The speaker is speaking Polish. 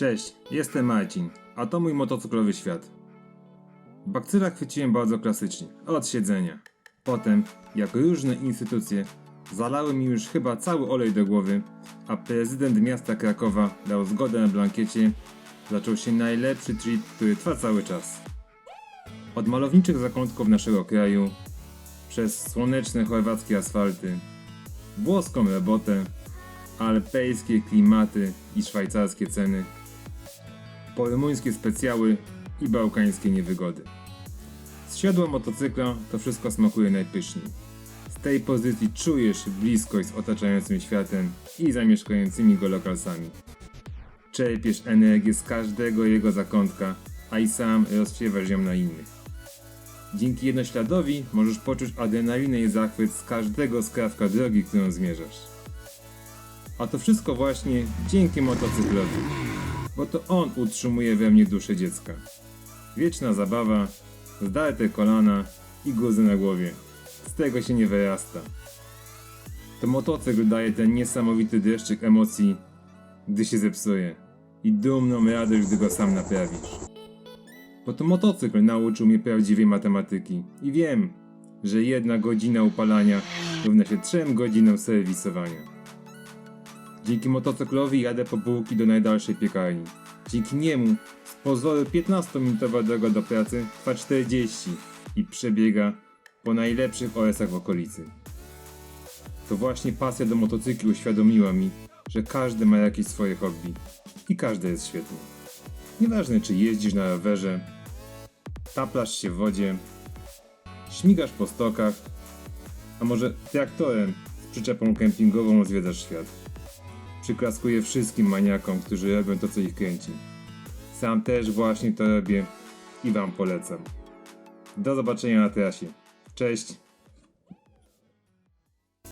Cześć, jestem Marcin, a to mój motocyklowy świat. Bakcyla chwyciłem bardzo klasycznie, od siedzenia. Potem, jak różne instytucje, zalały mi już chyba cały olej do głowy, a prezydent miasta Krakowa dał zgodę na blankiecie, zaczął się najlepszy trip, który trwa cały czas. Od malowniczych zakątków naszego kraju, przez słoneczne chorwackie asfalty, włoską robotę, alpejskie klimaty i szwajcarskie ceny, po rumuńskie specjały i bałkańskie niewygody. Z siodła motocykla to wszystko smakuje najpyszniej. Z tej pozycji czujesz bliskość z otaczającym światem i zamieszkającymi go lokalsami. Czerpiesz energię z każdego jego zakątka, a i sam rozsiewasz ją na innych. Dzięki jednośladowi możesz poczuć adrenalinę i zachwyt z każdego skrawka drogi, którą zmierzasz. A to wszystko właśnie dzięki motocyklowi, bo to on utrzymuje we mnie duszę dziecka. Wieczna zabawa, zdarte kolana i guzy na głowie. Z tego się nie wyrasta. To motocykl daje ten niesamowity dreszczyk emocji, gdy się zepsuje i dumną radość, gdy go sam naprawisz. Bo to motocykl nauczył mnie prawdziwej matematyki i wiem, że jedna godzina upalania równa się trzem godzinom serwisowania. Dzięki motocyklowi jadę po bułki do najdalszej piekarni. Dzięki niemu z pozoru 15-minutowa droga do pracy trwa 40 i przebiega po najlepszych OS-ach w okolicy. To właśnie pasja do motocykli uświadomiła mi, że każdy ma jakieś swoje hobby i każde jest świetne. Nieważne czy jeździsz na rowerze, taplasz się w wodzie, śmigasz po stokach, a może traktorem z przyczepą kempingową zwiedzasz świat. Przyklaskuję wszystkim maniakom, którzy robią to, co ich kręci. Sam też właśnie to robię i Wam polecam. Do zobaczenia na trasie. Cześć!